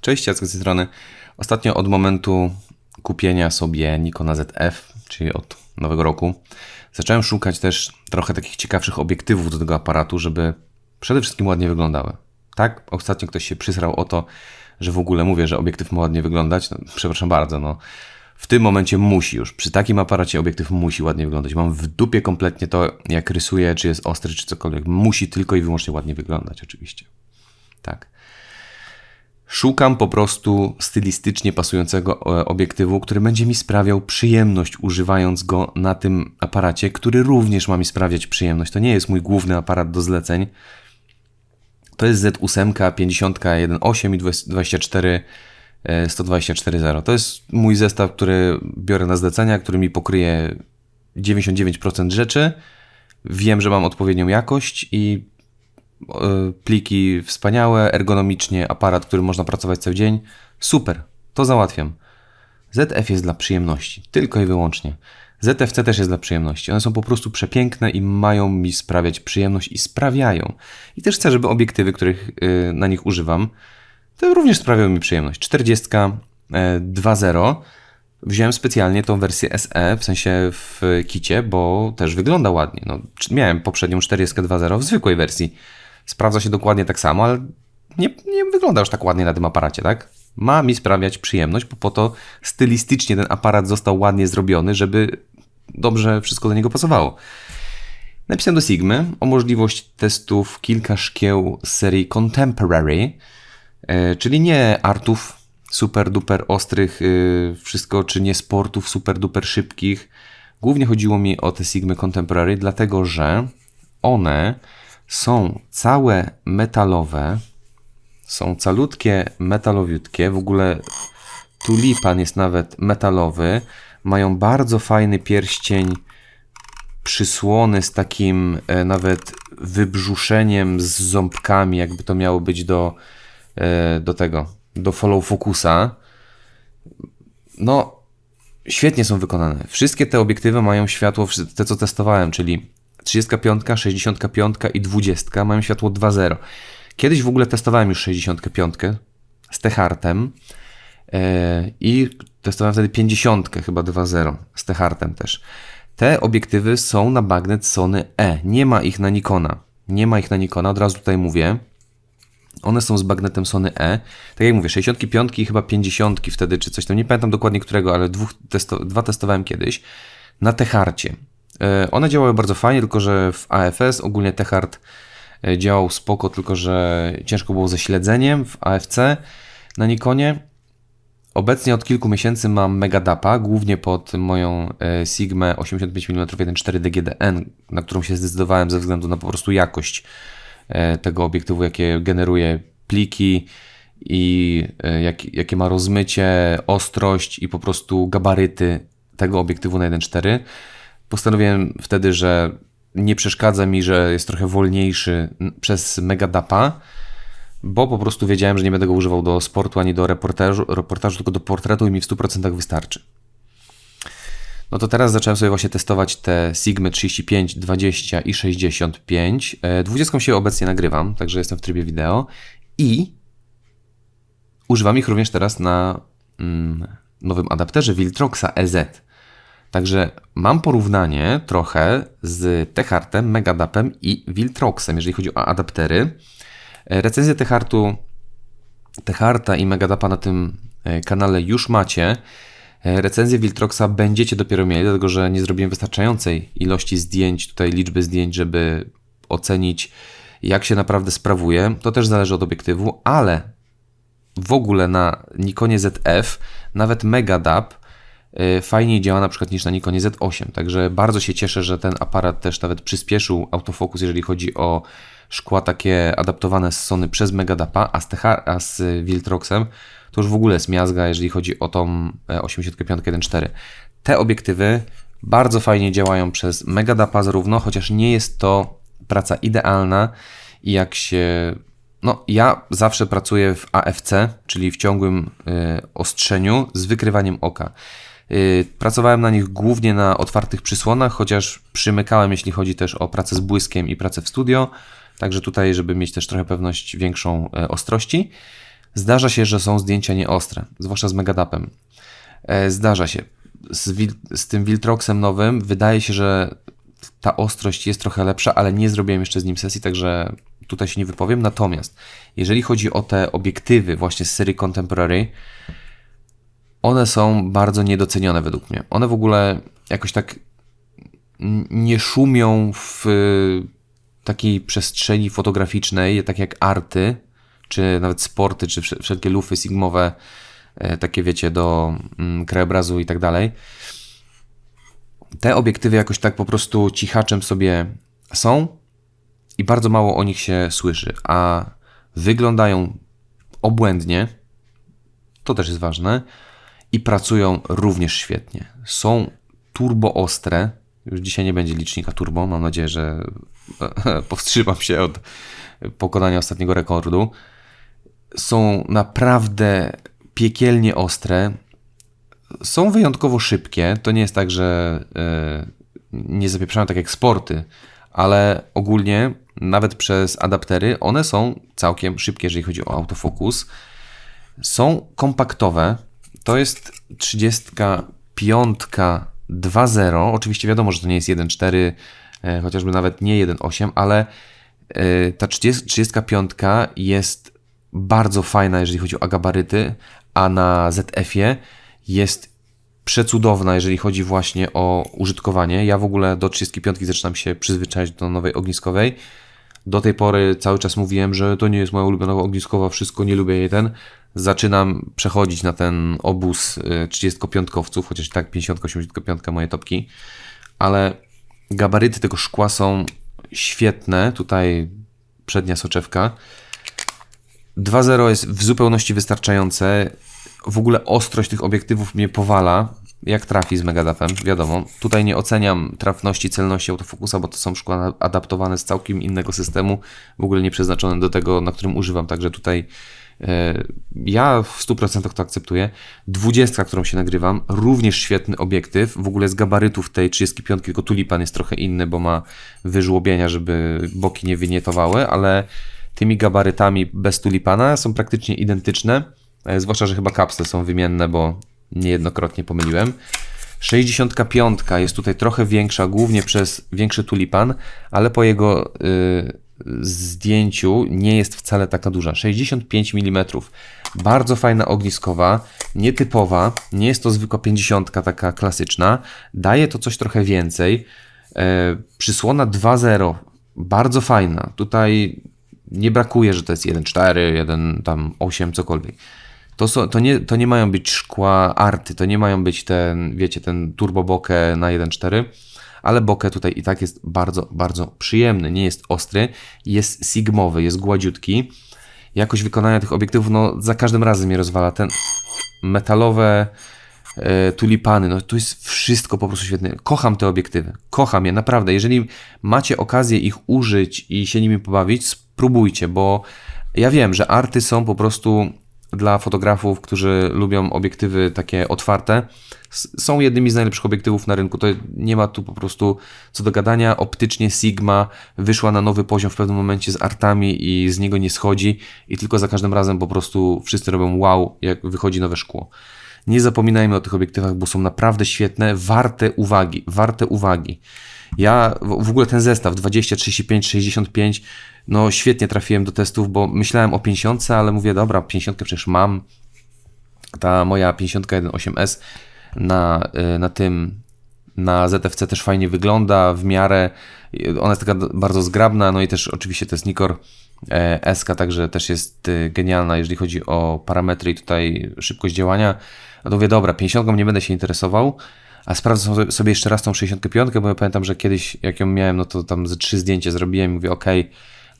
Cześć, Jacek z tej strony. Ostatnio od momentu kupienia sobie Nikona ZF, czyli od nowego roku, zacząłem szukać też trochę takich ciekawszych obiektywów do tego aparatu, żeby przede wszystkim ładnie wyglądały. Tak, ostatnio ktoś się przysrał o to, że w ogóle mówię, że obiektyw ma ładnie wyglądać. No, przepraszam bardzo, no. W tym momencie musi już. Przy takim aparacie obiektyw musi ładnie wyglądać. Mam w dupie kompletnie to, jak rysuję, czy jest ostry, czy cokolwiek. Musi tylko i wyłącznie ładnie wyglądać, oczywiście. Tak. Szukam po prostu stylistycznie pasującego e, obiektywu, który będzie mi sprawiał przyjemność używając go na tym aparacie, który również ma mi sprawiać przyjemność. To nie jest mój główny aparat do zleceń. To jest Z8 50 1.8 i 24 124.0. To jest mój zestaw, który biorę na zlecenia, który mi pokryje 99% rzeczy. Wiem, że mam odpowiednią jakość i E, pliki wspaniałe, ergonomicznie, aparat, który można pracować cały dzień. Super, to załatwiam. ZF jest dla przyjemności, tylko i wyłącznie. ZFC też jest dla przyjemności. One są po prostu przepiękne i mają mi sprawiać przyjemność i sprawiają. I też chcę, żeby obiektywy, których e, na nich używam, to również sprawiają mi przyjemność. 40 2.0 wziąłem specjalnie tą wersję SE, w sensie w kicie, bo też wygląda ładnie. No, miałem poprzednią 40 2.0 w zwykłej wersji sprawdza się dokładnie tak samo, ale nie, nie wygląda już tak ładnie na tym aparacie, tak? Ma mi sprawiać przyjemność, bo po to stylistycznie ten aparat został ładnie zrobiony, żeby dobrze wszystko do niego pasowało. Napisałem do Sigmy o możliwość testów kilka szkieł z serii Contemporary, e, czyli nie artów super duper ostrych, e, wszystko, czy nie sportów super duper szybkich. Głównie chodziło mi o te Sigmy Contemporary, dlatego że one są całe metalowe, są calutkie, metalowiutkie, w ogóle tulipan jest nawet metalowy, mają bardzo fajny pierścień przysłony z takim e, nawet wybrzuszeniem z ząbkami, jakby to miało być do, e, do tego, do follow focusa. No, świetnie są wykonane. Wszystkie te obiektywy mają światło, te co testowałem, czyli 35, 65 i 20 mają światło 2.0. Kiedyś w ogóle testowałem już 65 z Tehartem yy, i testowałem wtedy 50 chyba 2.0 z Tehartem też. Te obiektywy są na magnet Sony E. Nie ma ich na Nikona. Nie ma ich na Nikona, od razu tutaj mówię. One są z magnetem Sony E. Tak jak mówię, 65 i chyba 50 wtedy, czy coś tam. Nie pamiętam dokładnie którego, ale testo dwa testowałem kiedyś. Na Teharcie. E, one działały bardzo fajnie, tylko że w AFS ogólnie Techart e, działał spoko, tylko że ciężko było ze śledzeniem w AFC na Nikonie. Obecnie od kilku miesięcy mam Megadapa, głównie pod moją e, Sigma 85 mm 1.4 DGDN, na którą się zdecydowałem ze względu na po prostu jakość tego obiektywu, jakie generuje pliki i jak, jakie ma rozmycie, ostrość i po prostu gabaryty tego obiektywu na 1.4. Postanowiłem wtedy, że nie przeszkadza mi, że jest trochę wolniejszy przez Megadapa, bo po prostu wiedziałem, że nie będę go używał do sportu ani do reportażu, reportażu tylko do portretu i mi w 100% wystarczy. No to teraz zacząłem sobie właśnie testować te Sigmy 35, 20 i 65. 20 się obecnie nagrywam, także jestem w trybie wideo i używam ich również teraz na mm, nowym adapterze Viltroxa EZ. Także mam porównanie trochę z Techartem, Megadapem i Viltroxem, jeżeli chodzi o adaptery. E, recenzję Techartu, Techarta i Megadapa na tym e, kanale już macie. E, recenzję Viltroxa będziecie dopiero mieli, dlatego że nie zrobiłem wystarczającej ilości zdjęć, tutaj liczby zdjęć, żeby ocenić, jak się naprawdę sprawuje. To też zależy od obiektywu, ale w ogóle na Nikonie ZF nawet Megadap fajniej działa na przykład niż na Nikonie Z8. Także bardzo się cieszę, że ten aparat też nawet przyspieszył autofokus, jeżeli chodzi o szkła takie adaptowane z Sony przez Megadapa, a z, TH, a z Viltroxem to już w ogóle jest miazga, jeżeli chodzi o tą 85 e, 1.4. Te obiektywy bardzo fajnie działają przez Megadapa zarówno, chociaż nie jest to praca idealna i jak się no, ja zawsze pracuję w AFC, czyli w ciągłym y, ostrzeniu z wykrywaniem oka. Y, pracowałem na nich głównie na otwartych przysłonach, chociaż przymykałem, jeśli chodzi też o pracę z błyskiem i pracę w studio. Także tutaj, żeby mieć też trochę pewność większą e, ostrości. Zdarza się, że są zdjęcia nieostre, zwłaszcza z megadapem. E, zdarza się. Z, z tym Wiltroxem nowym wydaje się, że ta ostrość jest trochę lepsza, ale nie zrobiłem jeszcze z nim sesji, także tutaj się nie wypowiem. Natomiast jeżeli chodzi o te obiektywy właśnie z serii Contemporary, one są bardzo niedocenione według mnie. One w ogóle jakoś tak nie szumią w takiej przestrzeni fotograficznej, tak jak arty, czy nawet sporty, czy wsze- wszelkie lufy sigmowe, e, takie wiecie, do mm, krajobrazu i tak dalej. Te obiektywy jakoś tak po prostu cichaczem sobie są i bardzo mało o nich się słyszy, a wyglądają obłędnie, to też jest ważne, i pracują również świetnie. Są turbo ostre. Już dzisiaj nie będzie licznika turbo. Mam nadzieję, że powstrzymam się od pokonania ostatniego rekordu. Są naprawdę piekielnie ostre. Są wyjątkowo szybkie. To nie jest tak, że e, nie zapieprzają tak jak sporty, ale ogólnie nawet przez adaptery one są całkiem szybkie, jeżeli chodzi o autofokus. Są kompaktowe. To jest 35 2.0. Oczywiście wiadomo, że to nie jest 1.4, e, chociażby nawet nie 1.8, ale e, ta 30, 35 jest bardzo fajna, jeżeli chodzi o gabaryty, a na ZF-ie jest przecudowna, jeżeli chodzi właśnie o użytkowanie. Ja w ogóle do 35 zaczynam się przyzwyczaić do nowej ogniskowej. Do tej pory cały czas mówiłem, że to nie jest moja ulubiona ogniskowa, wszystko nie lubię jej ten. Zaczynam przechodzić na ten obóz y, 35-kowców, chociaż i tak 50-85 moje topki, ale gabaryty tego szkła są świetne. Tutaj przednia soczewka. 2.0 jest w zupełności wystarczające. W ogóle ostrość tych obiektywów mnie powala. Jak trafi z Megadapem, wiadomo. Tutaj nie oceniam trafności, celności autofokusa, bo to są szkła adaptowane z całkiem innego systemu, w ogóle nie przeznaczone do tego, na którym używam, także tutaj e, ja w 100% to akceptuję. 20, którą się nagrywam, również świetny obiektyw. W ogóle z gabarytów tej 35, tylko tulipan jest trochę inny, bo ma wyżłobienia, żeby boki nie wynietowały, ale tymi gabarytami bez tulipana są praktycznie identyczne. E, Zwłaszcza, że chyba kapsle są wymienne, bo niejednokrotnie pomyliłem. 65 jest tutaj trochę większa, głównie przez większy tulipan, ale po jego y, zdjęciu nie jest wcale taka duża. 65 mm. Bardzo fajna ogniskowa, nietypowa. Nie jest to zwykła 50 taka klasyczna. Daje to coś trochę więcej. E, przysłona 2.0. Bardzo fajna. Tutaj nie brakuje, że to jest 1.4, 1 tam 8, cokolwiek. To, są, to, nie, to nie mają być szkła arty, to nie mają być ten, wiecie, ten turbo bokeh na 1.4, ale bokeh tutaj i tak jest bardzo, bardzo przyjemny. Nie jest ostry, jest sigmowy, jest gładziutki. Jakość wykonania tych obiektywów, no za każdym razem mnie rozwala. Ten metalowe e, tulipany, no to jest wszystko po prostu świetne. Kocham te obiektywy, kocham je, naprawdę. Jeżeli macie okazję ich użyć i się nimi pobawić, spróbujcie, bo ja wiem, że arty są po prostu dla fotografów, którzy lubią obiektywy takie otwarte, są jednymi z najlepszych obiektywów na rynku. To nie ma tu po prostu co do gadania. Optycznie Sigma wyszła na nowy poziom w pewnym momencie z artami i z niego nie schodzi i tylko za każdym razem po prostu wszyscy robią wow, jak wychodzi nowe szkło. Nie zapominajmy o tych obiektywach, bo są naprawdę świetne, warte uwagi, warte uwagi. Ja w ogóle ten zestaw 20, 35, 65, no świetnie trafiłem do testów, bo myślałem o 50, ale mówię, dobra, 50 przecież mam. Ta moja 51.8S na, y, na tym, na ZFC też fajnie wygląda, w miarę, y, ona jest taka bardzo zgrabna, no i też oczywiście to jest Nikor e, SK, także też jest y, genialna, jeżeli chodzi o parametry i tutaj szybkość działania. No to mówię, dobra, 50 nie będę się interesował, a sprawdzę sobie- jeszcze raz tą 65, bo ja pamiętam, że kiedyś jak ją miałem, no to tam ze trzy zdjęcia zrobiłem i mówię, ok,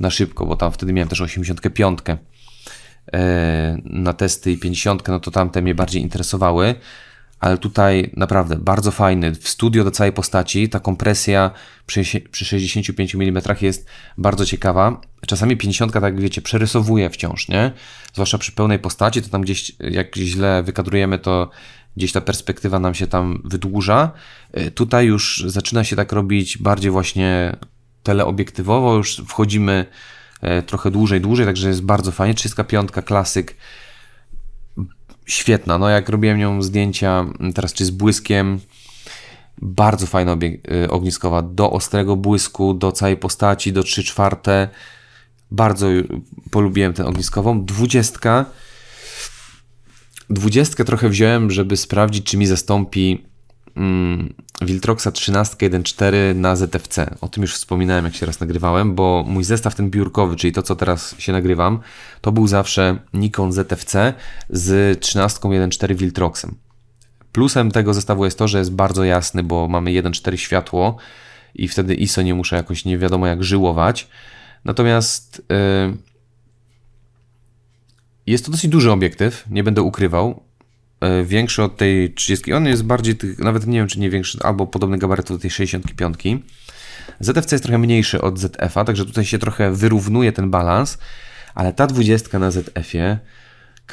na szybko, bo tam wtedy miałem też 85 e, na testy i 50, no to tamte mnie bardziej interesowały. Ale tutaj naprawdę bardzo fajny. W studio do całej postaci ta kompresja przy, przy 65 mm jest bardzo ciekawa. Czasami 50, tak wiecie, przerysowuje wciąż, nie? Zwłaszcza przy pełnej postaci, to tam gdzieś, jak źle wykadrujemy, to gdzieś ta perspektywa nam się tam wydłuża. Y, Tutaj już zaczyna się tak robić bardziej właśnie teleobiektywowo, już wchodzimy e, trochę dłużej, dłużej, także jest bardzo fajnie. 35 klasyk, świetna. No jak robiłem nią zdjęcia teraz czy z błyskiem, bardzo fajna y, ogniskowa, do ostrego błysku, do całej postaci, do 3 czwarte. Bardzo polubiłem tę ogniskową. Dwudziestka. Dwudziestkę trochę wziąłem, żeby sprawdzić, czy mi zastąpi mm, Viltroxa 13.1.4 na ZFC. O tym już wspominałem, jak się raz nagrywałem, bo mój zestaw ten biurkowy, czyli to, co teraz się nagrywam, to był zawsze Nikon ZFC z 13.1.4 Viltroxem. Plusem tego zestawu jest to, że jest bardzo jasny, bo mamy 1.4 światło i wtedy ISO nie muszę jakoś nie wiadomo jak żyłować. Natomiast yy, jest to dosyć duży obiektyw, nie będę ukrywał. Yy, większy od tej 30. On jest bardziej, nawet nie wiem czy nie większy, albo podobny gabaryt do tej 65. ZFC jest trochę mniejszy od ZF-a, także tutaj się trochę wyrównuje ten balans, ale ta 20 na ZF-ie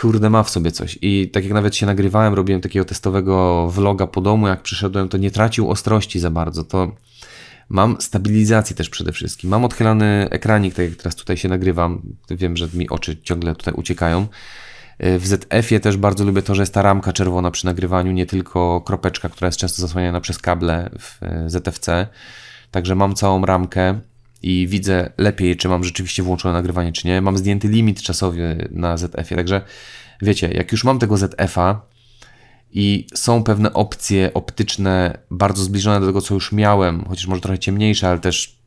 kurde, ma w sobie coś. I tak jak nawet się nagrywałem, robiłem takiego testowego vloga po domu, jak przyszedłem, to nie tracił ostrości za bardzo. To mam stabilizację też przede wszystkim. Mam odchylany ekranik, tak jak teraz tutaj się nagrywam. Wiem, że mi oczy ciągle tutaj uciekają. W ZF-ie też bardzo lubię to, że jest ta ramka czerwona przy nagrywaniu, nie tylko kropeczka, która jest często zasłaniana przez kable w ZFC. Także mam całą ramkę i widzę lepiej, czy mam rzeczywiście włączone nagrywanie, czy nie. Mam zdjęty limit czasowy na ZF-ie, także wiecie, jak już mam tego ZF-a i są pewne opcje optyczne bardzo zbliżone do tego, co już miałem, chociaż może trochę ciemniejsze, ale też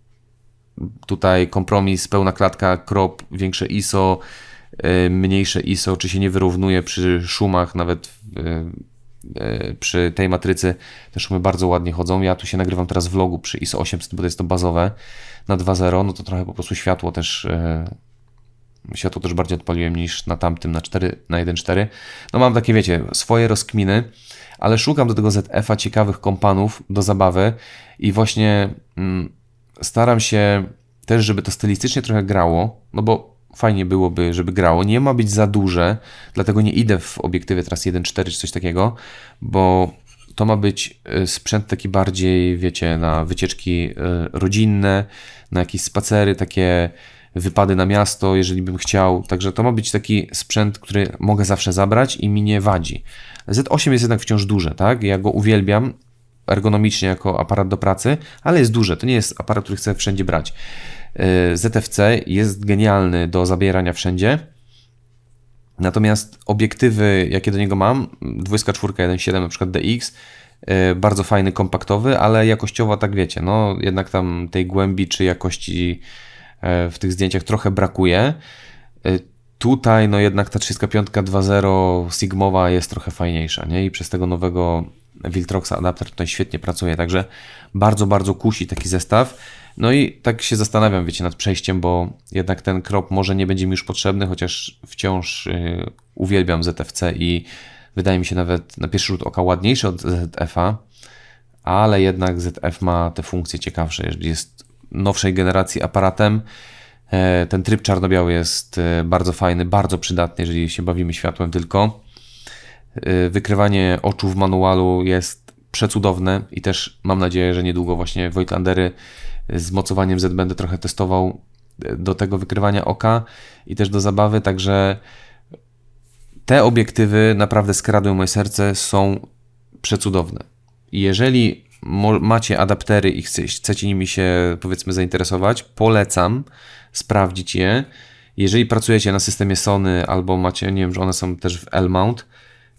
tutaj kompromis, pełna klatka, crop, większe ISO, mniejsze ISO, czy się nie wyrównuje przy szumach, nawet y, y, przy tej matrycy te szumy bardzo ładnie chodzą. Ja tu się nagrywam teraz vlogu przy ISO 800, bo to jest to bazowe na 2.0, no to trochę po prostu światło też e, światło też bardziej odpaliłem niż na tamtym na 4, na 1.4. No mam takie, wiecie, swoje rozkminy, ale szukam do tego ZF-a ciekawych kompanów do zabawy i właśnie mm, staram się też, żeby to stylistycznie trochę grało, no bo fajnie byłoby, żeby grało. Nie ma być za duże, dlatego nie idę w obiektywie teraz 1.4 czy coś takiego, bo to ma być y, sprzęt taki bardziej, wiecie, na wycieczki y, rodzinne, na jakieś spacery, takie wypady na miasto, jeżeli bym chciał. Także to ma być taki sprzęt, który mogę zawsze zabrać i mi nie wadzi. Z8 jest jednak wciąż duże, tak? Ja go uwielbiam ergonomicznie jako aparat do pracy, ale jest duże. To nie jest aparat, który chcę wszędzie brać. Y, ZFC jest genialny do zabierania wszędzie Natomiast obiektywy, jakie do niego mam, 24 1.7 na przykład DX, e, bardzo fajny, kompaktowy, ale jakościowo tak wiecie, no jednak tam tej głębi czy jakości e, w tych zdjęciach trochę brakuje. Tutaj no jednak ta 35 2.0 Sigmowa jest trochę fajniejsza, nie? I przez tego nowego Viltroxa adapter tutaj świetnie pracuje, także bardzo, bardzo kusi taki zestaw. No i tak się zastanawiam, wiecie, nad przejściem, bo jednak ten krop może nie będzie mi już potrzebny, chociaż wciąż yy, uwielbiam ZFC i wydaje mi się nawet na pierwszy rzut oka ładniejszy od ZF-a, ale jednak ZF ma te funkcje ciekawsze, jeżeli jest nowszej generacji aparatem. E, ten tryb czarno-biały jest e, bardzo fajny, bardzo przydatny, jeżeli się bawimy światłem tylko. E, wykrywanie oczu w manualu jest przecudowne i też mam nadzieję, że niedługo właśnie Voigtlandery z mocowaniem Z będę trochę testował e, do tego wykrywania oka i też do zabawy, także te obiektywy naprawdę skradły moje serce, są przecudowne. I jeżeli macie adaptery i chcecie nimi się powiedzmy zainteresować, polecam sprawdzić je. Jeżeli pracujecie na systemie Sony albo macie, nie wiem, że one są też w L-mount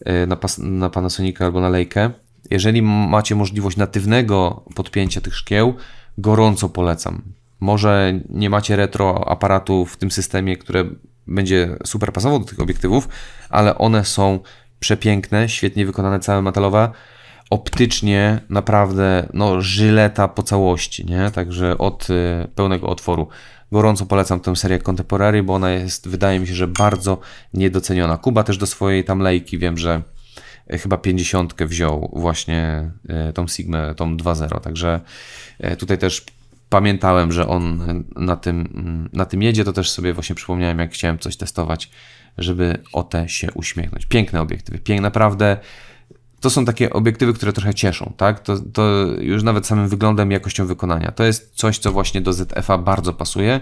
e, na, na albo na Leica, jeżeli macie możliwość natywnego podpięcia tych szkieł, gorąco polecam. Może nie macie retro aparatu w tym systemie, które będzie super pasował do tych obiektywów, ale one są przepiękne, świetnie wykonane, całe metalowe. Optycznie naprawdę no, żyleta po całości, nie? Także od y, pełnego otworu. Gorąco polecam tę serię Contemporary, bo ona jest, wydaje mi się, że bardzo niedoceniona. Kuba też do swojej tam lejki, wiem, że chyba 50 wziął właśnie e, tą Sigmę, tą 2.0, także e, tutaj też pamiętałem, że on na tym, mm, na tym jedzie, to też sobie właśnie przypomniałem, jak chciałem coś testować, żeby o te się uśmiechnąć. Piękne obiektywy, piękne, naprawdę to są takie obiektywy, które trochę cieszą, tak? To, to już nawet samym wyglądem jakością wykonania. To jest coś, co właśnie do ZF-a bardzo pasuje.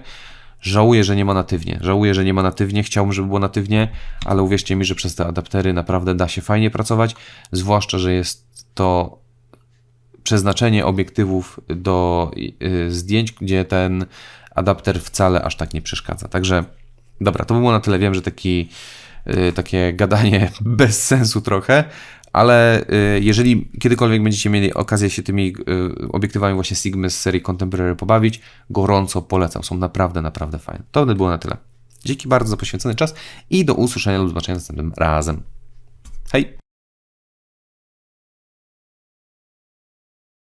Żałuję, że nie ma natywnie. Żałuję, że nie ma natywnie. Chciałbym, żeby było natywnie, ale uwierzcie mi, że przez te adaptery naprawdę da się fajnie pracować. Zwłaszcza, że jest to przeznaczenie obiektywów do y, zdjęć, gdzie ten adapter wcale aż tak nie przeszkadza. Także dobra, to by było na tyle. Wiem, że taki, y, takie gadanie bez sensu trochę, ale y, jeżeli kiedykolwiek będziecie mieli okazję się tymi obiektywami właśnie Sigma z serii Contemporary pobawić, gorąco polecam. Są naprawdę, naprawdę fajne. To by było na tyle. Dzięki bardzo za poświęcony czas i do usłyszenia lub zobaczenia następnym razem. Hej!